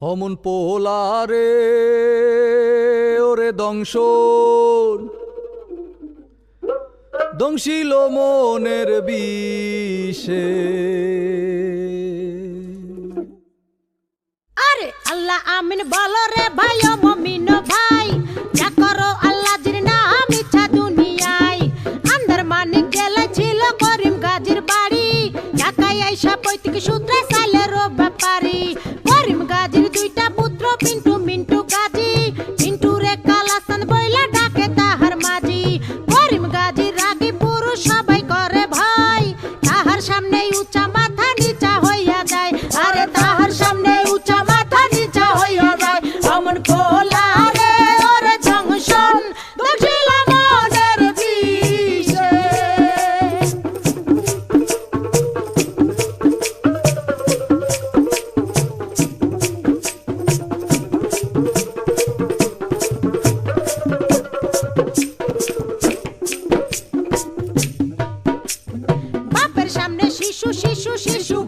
অমন পোলারে, ওরে দংশ দংশিল মনের বিষে। আরে আল্লাহ আমিন বলো রে ভাই মমিন ভাই।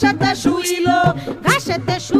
ঘাসেতে শুইল ঘাসেতে শুইল।